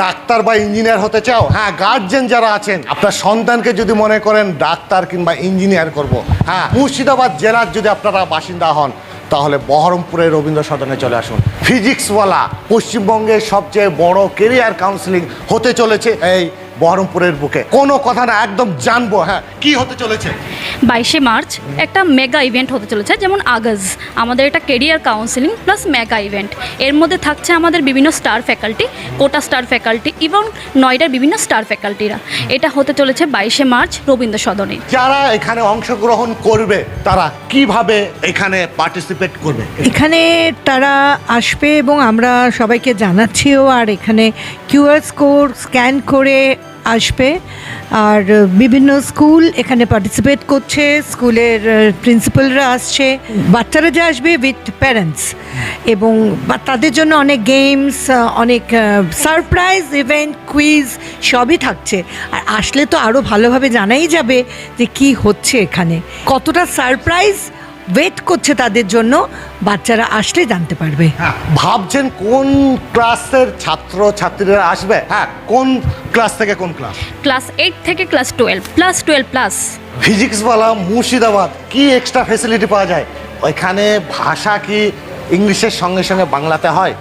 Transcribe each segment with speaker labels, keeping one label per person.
Speaker 1: Doctor বা engineer হতে চাও? হ্যাঁ গার্জেন যারা আছেন, আপনার সন্তানকে যদি মনে করেন ডাক্তার কিংবা ইঞ্জিনিয়ার করব হ্যাঁ মুর্শিদাবাদ জেলার যদি আপনারা বাসিন্দা হন, তাহলে বহরমপুরের রবীন্দ্র সদনে চলে আসুন। ফিজিক্সওয়ালা পশ্চিমবঙ্গের সবচেয়ে বড় কেরিয়ার কাউন্সিলিং হতে চলেছে এই বহরমপুরের বুকে। কোনো কথা না একদম জানব হ্যাঁ কি হতে চলেছে?
Speaker 2: বাইশে মার্চ একটা মেগা ইভেন্ট হতে চলেছে যেমন আগজ। আমাদের এটা career counselling plus mega event. এর মধ্যে থাকছে আমাদের বিভিন্ন star faculty Kota star faculty এবং নয়ডার বিভিন্ন স্টার ফ্যাকাল্টিরা। এটা হতে চলেছে বাইশে মার্চ রবীন্দ্র সদনে
Speaker 1: যারা এখানে অংশগ্রহণ করবে তারা কীভাবে এখানে পার্টিসিপেট করবে?
Speaker 3: এখানে তারা আসবে এবং আমরা সবাইকে জানাচ্ছিও আর এখানে কিউআর কোড স্ক্যান করে আসবে। আর বিভিন্ন স্কুল এখানে পার্টিসিপেট করছে। স্কুলের প্রিন্সিপালরা আসছে। বাচ্চারা যে আসবে উইথ প্যারেন্টস এবং তাদের জন্য অনেক গেমস অনেক সারপ্রাইজ ইভেন্ট কুইজ সবই থাকছে। আর আসলে তো আরও ভালোভাবে জানাই যাবে যে কি হচ্ছে এখানে। কতটা সারপ্রাইজ ওয়েট করছে তাদের জন্য বাচ্চারা আসলে জানতে পারবে।
Speaker 1: হ্যাঁ ভাবছেন কোন ক্লাসের ছাত্র ছাত্রীরা আসবে? হ্যাঁ কোন ক্লাস থেকে কোন ক্লাস?
Speaker 2: ক্লাস এইট থেকে class twelve plus twelve plus.
Speaker 1: Physics Physicswallah Murshidabad কি এক্সট্রা ফেসিলিটি পাওয়া যায়? ওইখানে ভাষা কি ইংলিশের সঙ্গে সঙ্গে বাংলাতে হয়?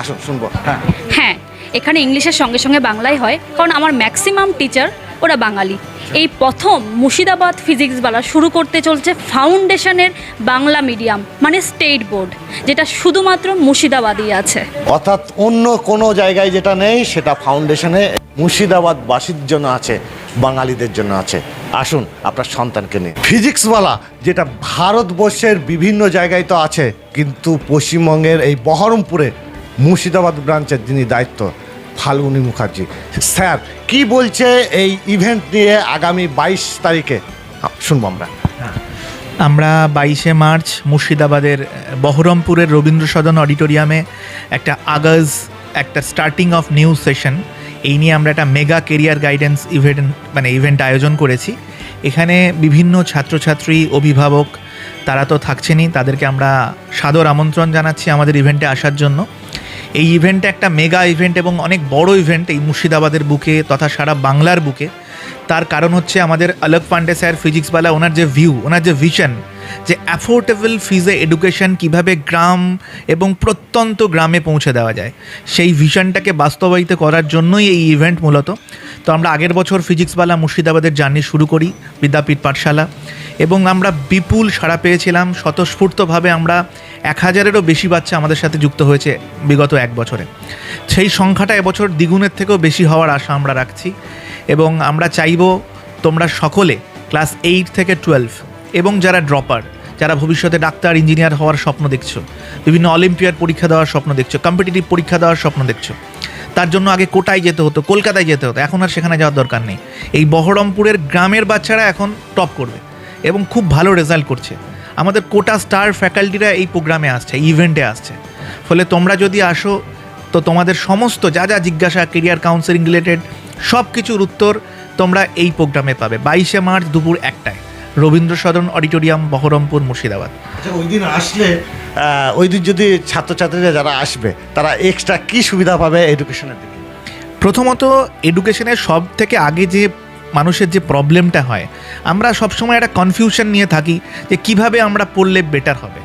Speaker 1: আসুন শুনব। হ্যাঁ।
Speaker 2: হ্যাঁ এখানে ইংলিশের সঙ্গে সঙ্গে বাংলাই হয় কারণ আমার ম্যাক্সিমাম টিচার ওরা বাঙালি। এই প্রথম মুর্শিদাবাদ ফিজিক্সওয়ালা শুরু করতে চলছে ফাউন্ডেশনের বাংলা মিডিয়াম মানে স্টেট বোর্ড যেটা শুধুমাত্র মুর্শিদাবাদই আছে।
Speaker 1: অর্থাৎ অন্য কোনো জায়গায় যেটা নেই সেটা ফাউন্ডেশনে মুর্শিদাবাদবাসীর জন্য আছে বাঙালিদের জন্য আছে। আসুন আপনার সন্তানকে নিয়ে। ফিজিক্সওয়ালা যেটা ভারতবর্ষের বিভিন্ন জায়গায় তো আছে কিন্তু পশ্চিমবঙ্গের এই বহরমপুরে মুর্শিদাবাদ ব্রাঞ্চের যিনি দায়িত্ব ফাল্গুনী মুখার্জি। স্যার, কি বলছে এই ইভেন্ট নিয়ে আগামী বাইশ তারিখে? শুনব আমরা।
Speaker 4: আমরা বাইশে মার্চ মুর্শিদাবাদের বহরমপুরের রবীন্দ্র সদন অডিটোরিয়ামে একটা আগাজ, একটা স্টার্টিং অফ নিউ সেশন এই নিয়ে আমরা একটা মেগা কেরিয়ার গাইডেন্স ইভেন্ট মানে ইভেন্ট আয়োজন করেছি। এখানে বিভিন্ন ছাত্রছাত্রী, অভিভাবক, তারা তো থাকছেনই, তাদেরকে আমরা সাদর আমন্ত্রণ জানাচ্ছি আমাদের ইভেন্টে আসার জন্য। এই ইভেন্টটা একটা মেগা ইভেন্ট এবং অনেক বড় ইভেন্ট এই মুর্শিদাবাদের বুকে তথা সারা বাংলার বুকে। তার কারণ হচ্ছে আমাদের আলোক পান্ডে স্যার ফিজিক্সওয়ালা ওনার যে ভিউ ওনার যে ভিশন যে অ্যাফোর্ডেবল ফিজে এডুকেশন কীভাবে গ্রাম এবং প্রত্যন্ত গ্রামে পৌঁছে দেওয়া যায়। সেই ভিশনটাকে বাস্তবায়িত করার জন্যই এই ইভেন্ট মূলত। তো আমরা আগের বছর ফিজিক্সওয়ালা মুর্শিদাবাদের জার্নি শুরু করি, বিদ্যাপীঠ পাঠশালা। এবং আমরা বিপুল সাড়া পেয়েছিলাম। স্বতঃস্ফূর্তভাবে আমরা এক হাজারেরও বেশি বাচ্চা আমাদের সাথে যুক্ত হয়েছে বিগত এক বছরে। সেই সংখ্যাটা এবছর দ্বিগুণের থেকেও বেশি হওয়ার আশা আমরা রাখছি এবং আমরা চাইব তোমরা সকলে ক্লাস এইট থেকে টুয়েলভ এবং যারা ড্রপার, যারা ভবিষ্যতে ডাক্তার, ইঞ্জিনিয়ার হওয়ার স্বপ্ন দেখছ, বিভিন্ন অলিম্পিয়ার পরীক্ষা দেওয়ার স্বপ্ন দেখছ, কম্পিটিটিভ পরীক্ষা দেওয়ার স্বপ্ন দেখছ, তার জন্য আগে কোটায় যেতে হতো, কলকাতায় যেতে হতো, এখন আর সেখানে যাওয়ার দরকার নেই। এই বহরমপুরের গ্রামের বাচ্চারা এখন টপ করবে এবং খুব ভালো রেজাল্ট করছে। আমাদের কোটা স্টার ফ্যাকাল্টিরা এই প্রোগ্রামে আসছে ইভেন্টে আসছে। ফলে তোমরা যদি আসো তো তোমাদের সমস্ত যা যা জিজ্ঞাসা কেরিয়ার কাউন্সেলিং রিলেটেড সব কিছুর উত্তর তোমরা এই প্রোগ্রামে পাবে। বাইশে মার্চ দুপুর একটায়। রবীন্দ্র সদন অডিটোরিয়াম বহরমপুর মুর্শিদাবাদ।
Speaker 1: আচ্ছা ওই দিন আসলে ওই দিন যদি ছাত্রছাত্রীরা যারা আসবে তারা এক্সট্রা কি সুবিধা পাবে এডুকেশনের দিকে?
Speaker 4: প্রথমত এডুকেশনের সব থেকে আগে যে মানুষের যে প্রবলেমটা হয়, আমরা সবসময় একটা কনফিউশন নিয়ে থাকি যে কীভাবে আমরা পড়লে বেটার হবে,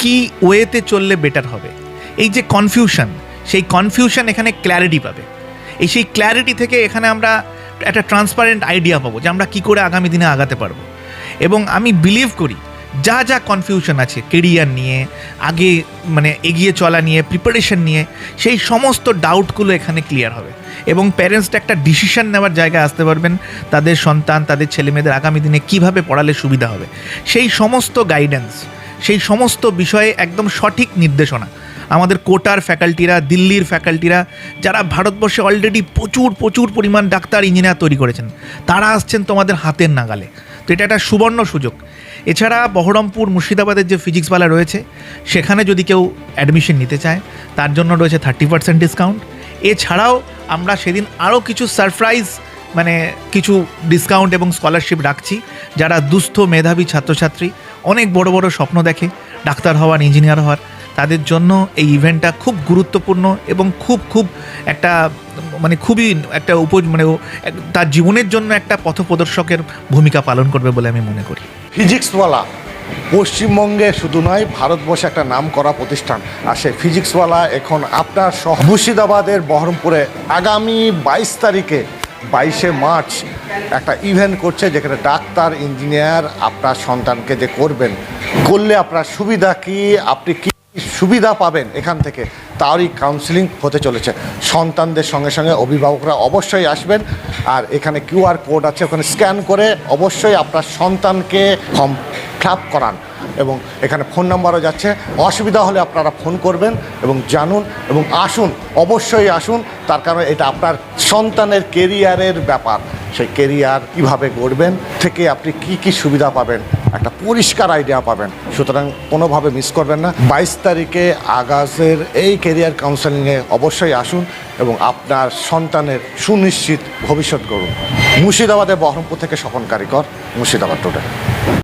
Speaker 4: কি ওয়েতে চললে বেটার হবে। এই যে কনফিউশন সেই কনফিউশন এখানে ক্ল্যারিটি পাবে। এই সেই ক্ল্যারিটি থেকে এখানে আমরা একটা ট্রান্সপারেন্ট আইডিয়া পাবো যে আমরা কী করে আগামী দিনে আগাতে পারব। এবং আমি বিলিভ করি যা যা কনফিউশন আছে কেরিয়ার নিয়ে, আগে মানে এগিয়ে চলা নিয়ে প্রিপারেশন নিয়ে, সেই সমস্ত ডাউটগুলো এখানে ক্লিয়ার হবে। এবং প্যারেন্টসটা একটা ডিসিশন নেওয়ার জায়গায় আসতে পারবেন, তাদের সন্তান, তাদের ছেলেমেয়েদের আগামী দিনে কীভাবে পড়ালে সুবিধা হবে। সেই সমস্ত গাইডেন্স সেই সমস্ত বিষয়ে একদম সঠিক নির্দেশনা। আমাদের কোটার ফ্যাকাল্টিরা দিল্লির ফ্যাকাল্টিরা যারা ভারতবর্ষে অলরেডি প্রচুর প্রচুর পরিমাণ ডাক্তার ইঞ্জিনিয়ার তৈরি করেছেন, তারা আসছেন তোমাদের হাতের নাগালে। তো এটা একটা সুবর্ণ সুযোগ। এছাড়া বহরমপুর মুর্শিদাবাদের যে ফিজিক্সওয়ালা রয়েছে, সেখানে যদি কেউ অ্যাডমিশন নিতে চায়, তার জন্য রয়েছে থার্টি পার্সেন্ট ডিসকাউন্ট এছাড়াও আমরা সেদিন আরও কিছু সারপ্রাইজ মানে কিছু ডিসকাউন্ট এবং স্কলারশিপ রাখছি, যারা দুস্থ মেধাবী ছাত্রছাত্রী, অনেক বড় বড় স্বপ্ন দেখে, ডাক্তার হওয়ার ইঞ্জিনিয়ার হওয়ার, তাদের জন্য এই ইভেন্টটা খুব গুরুত্বপূর্ণ এবং খুব খুব একটা মানে খুবই একটা উপ মানে তার জীবনের জন্য একটা পথপ্রদর্শকের ভূমিকা পালন করবে বলে আমি মনে করি।
Speaker 1: ফিজিক্সওয়ালা। পশ্চিমবঙ্গে শুধু নয়, ভারতবর্ষে একটা নাম করা প্রতিষ্ঠান। আর সেই ফিজিক্সওয়ালা এখন আপনার সহ মুর্শিদাবাদের বহরমপুরে আগামী বাইশ তারিখে, বাইশে মার্চ, একটা ইভেন্ট করছে যেখানে ডাক্তার ইঞ্জিনিয়ার আপনার সন্তানকে যে করবেন। করলে আপনার সুবিধা কি? আপনি কি সুবিধা পাবেন এখান থেকে। তারই কাউন্সিলিং হতে চলেছে। সন্তানদের সঙ্গে সঙ্গে অভিভাবকরা অবশ্যই আসবেন। আর এখানে কিউআর কোড আছে, ওখানে স্ক্যান করে অবশ্যই আপনার সন্তানকে ফর্ম ফিল করান। এবং এখানে ফোন নাম্বারও যাচ্ছে। অসুবিধা হলে আপনারা ফোন করবেন এবং জানুন এবং আসুন, অবশ্যই আসুন। তার কারণ এটা আপনার সন্তানের কেরিয়ারের ব্যাপার। সেই কেরিয়ার কীভাবে গড়বেন, থেকে আপনি কি কি সুবিধা পাবেন, একটা পরিষ্কার আইডিয়া পাবেন। সুতরাং কোনোভাবে মিস করবেন না। বাইশ তারিখে আগাজের এই কেরিয়ার কাউন্সেলিংয়ে অবশ্যই আসুন এবং আপনার সন্তানের সুনিশ্চিত ভবিষ্যৎ করুন মুর্শিদাবাদের বহরমপুর থেকে স্বপন কারিগর, মুর্শিদাবাদ টোটাল